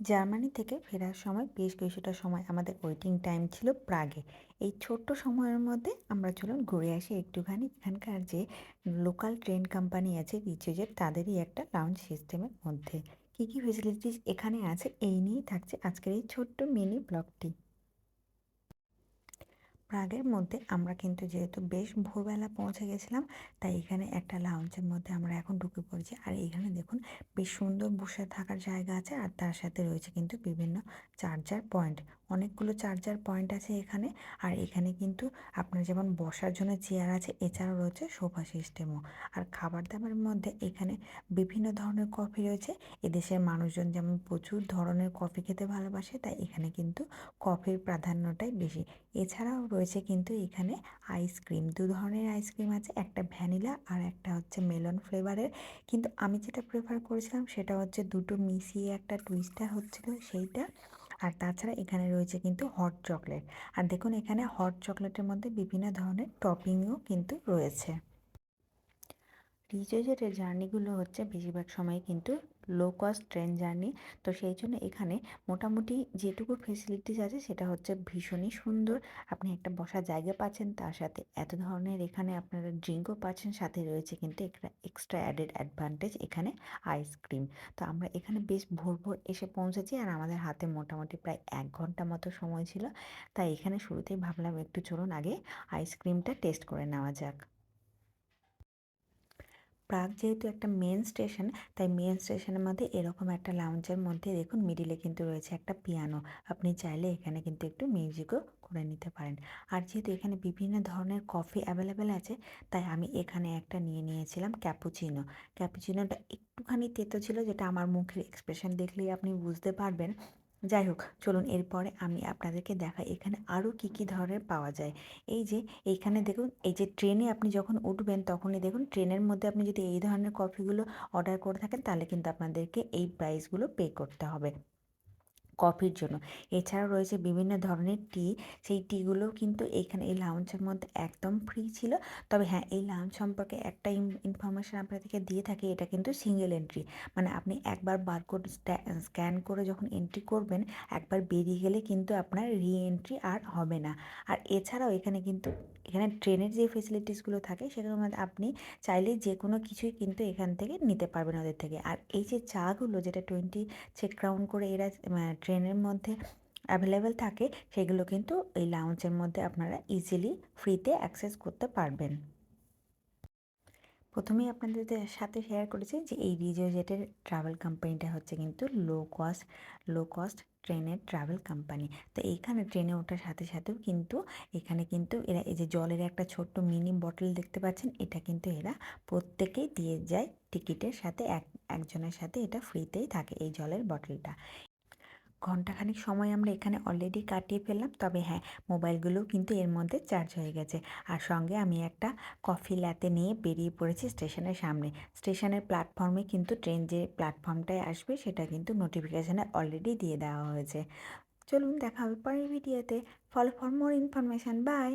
Germany থেকে ফেরার সময় বেশ কিছুটা সময় আমাদের ওয়েটিং টাইম ছিল প্রাগে। এই ছোট্ট সময়ের মধ্যে আমরা চলুন ঘুরে আসি একটুখানি। এখানকার যে লোকাল ট্রেন কোম্পানি আছে, রিচেজের, তাদেরই একটা লাউঞ্জ সিস্টেমের মধ্যে। কী কী ফেসিলিটিস এখানে আছে? এই নিয়েই থাকছে আজকের এই ছোট্ট মিনি ব্লগটি প্রাগের মধ্যে আমরা কিন্তু যেহেতু বেশ ভোরবেলা পৌঁছে গেছিলাম, তাই এখানে একটা লাউঞ্চের মধ্যে আমরা এখন ঢুকে পড়েছি। আর এখানে দেখুন, বেশ সুন্দর বসে থাকার জায়গা আছে, আর তার সাথে রয়েছে কিন্তু বিভিন্ন চার্জার পয়েন্ট অনেকগুলো চার্জার পয়েন্ট আছে এখানে। আর এখানে কিন্তু আপনার যেমন বসার জন্য চেয়ার আছে, এছাড়াও রয়েছে সোফা সিস্টেমও আর খাবার দাবারের মধ্যে এখানে বিভিন্ন ধরনের কফি রয়েছে। এদেশের মানুষজন যেমন প্রচুর ধরনের কফি খেতে ভালোবাসে, তাই এখানে কিন্তু কফির প্রাধান্যটাই বেশি। এছাড়াও রয়েছে কিন্তু এখানে আইসক্রিম দু ধরনের আইসক্রিম আছে, একটা ভ্যানিলা আর একটা হচ্ছে মেলন ফ্লেভারের কিন্তু আমি যেটা প্রেফার করেছিলাম সেটা হচ্ছে দুটো মিশিয়ে একটা টুইস্টার হচ্ছিল সেইটা। আর তাছাড়া এখানে রয়েছে কিন্তু হট চকলেট আর দেখুন এখানে হট চকলেটের মধ্যে বিভিন্ন ধরনের টপিংও কিন্তু রয়েছে। রিচার্জের জার্নিগুলো হচ্ছে বেশিরভাগ সময় কিন্তু লো কস্ট ট্রেন জার্নি তো সেই জন্য এখানে মোটামুটি যেটুকু ফেসিলিটিস আছে সেটা হচ্ছে ভীষণই সুন্দর। আপনি একটা বসার জায়গা পাচ্ছেন, তার সাথে এত ধরনের এখানে আপনারা ড্রিঙ্কও পাচ্ছেন, সাথে রয়েছে কিন্তু একটা এক্সট্রা অ্যাডেড অ্যাডভান্টেজ এখানে আইসক্রিম তো আমরা এখানে বেশ ভোর ভোর এসে পৌঁছেছি আর আমাদের হাতে মোটামুটি প্রায় এক ঘণ্টা মতো সময় ছিল। তাই এখানে শুরুতেই ভাবলাম একটু চলুন আগে আইসক্রিমটা টেস্ট করে নেওয়া যাক। প্রাগ যেহেতু একটা মেন স্টেশন তাই মেন স্টেশনের মধ্যে এরকম একটা লাউঞ্জের মধ্যে দেখুন মিডিলে কিন্তু রয়েছে একটা পিয়ানো আপনি চাইলে এখানে কিন্তু একটু মিউজিকও করে নিতে পারেন। আর যেহেতু এখানে বিভিন্ন ধরনের কফি অ্যাভেলেবেল আছে, তাই আমি এখানে একটা নিয়ে নিয়েছিলাম ক্যাপুচিনো ক্যাপুচিনোটা একটুখানি তেতো ছিল, যেটা আমার মুখের এক্সপ্রেশন দেখলেই আপনি বুঝতে পারবেন। যাই হোক, চলুন এরপরে আমি আপনাদেরকে দেখাই এখানে আরও কি কি ধরনের পাওয়া যায়। এই যে এইখানে দেখুন, এই যে ট্রেনে আপনি যখন উঠবেন তখনই দেখুন, ট্রেনের মধ্যে আপনি যদি এই ধরনের কফিগুলো অর্ডার করে থাকেন তাহলে কিন্তু আপনাদেরকে এই প্রাইসগুলো পে করতে হবে। কফির জন্য। এছাড়াও রয়েছে বিভিন্ন ধরনের টি। সেই টিগুলোও কিন্তু এইখানে এই লাউঞ্জের মধ্যে একদম ফ্রি ছিল। তবে হ্যাঁ এই লাউঞ্জ সম্পর্কে একটা ইনফরমেশান আপনাদেরকে দিয়ে থাকি, এটা কিন্তু সিঙ্গেল এন্ট্রি মানে আপনি একবার বারকোড স্ক্যান করে যখন এন্ট্রি করবেন, একবার বেরিয়ে গেলে কিন্তু আপনার রি এন্ট্রি আর হবে না। আর এছাড়াও এখানে কিন্তু, এখানে ট্রেনের যে ফেসিলিটিসগুলো থাকে, সেগুলোর মধ্যে আপনি চাইলে যে কোনো কিছুই কিন্তু এখান থেকে নিতে পারবেন ওদের থেকে। আর এই যে চাগুলো যেটা টোয়েন্টি চেক ক্রাউন করে এরা ট্রেনের মধ্যে অ্যাভেলেবেল থাকে, সেগুলো কিন্তু এই লাউঞ্জের মধ্যে আপনারা ইজিলি ফ্রিতে অ্যাক্সেস করতে পারবেন। প্রথমেই আপনাদের সাথে শেয়ার করেছি যে এই রিজোজেটের ট্রাভেল কোম্পানিটা হচ্ছে কিন্তু লো কস্ট লো কস্ট ট্রেনের ট্রাভেল কোম্পানি তো এইখানে ট্রেনে ওঠার সাথে সাথেও কিন্তু এখানে কিন্তু এরা এই যে জলের একটা ছোট্ট মিনি বটল দেখতে পাচ্ছেন, এটা কিন্তু এরা প্রত্যেকেই দিয়ে যায় টিকিটের সাথে, এক, একজনের সাথে এটা ফ্রিতেই থাকে এই জলের বটলটা ঘন্টাখানিক সময় আমরা এখানে অলরেডি কাটিয়ে ফেললাম। তবে হ্যাঁ মোবাইলগুলো কিন্তু এর মধ্যে চার্জ হয়ে গেছে। আর সঙ্গে আমি একটা কফি ল্যাতে নিয়ে বেরিয়ে পড়েছি স্টেশনের সামনে। স্টেশনের প্ল্যাটফর্মে কিন্তু ট্রেন যে প্ল্যাটফর্মটায় আসবে, সেটা কিন্তু নোটিফিকেশানে অলরেডি দিয়ে দেওয়া হয়েছে। চলুন দেখা হবে পরের ভিডিওতে follow for more information bye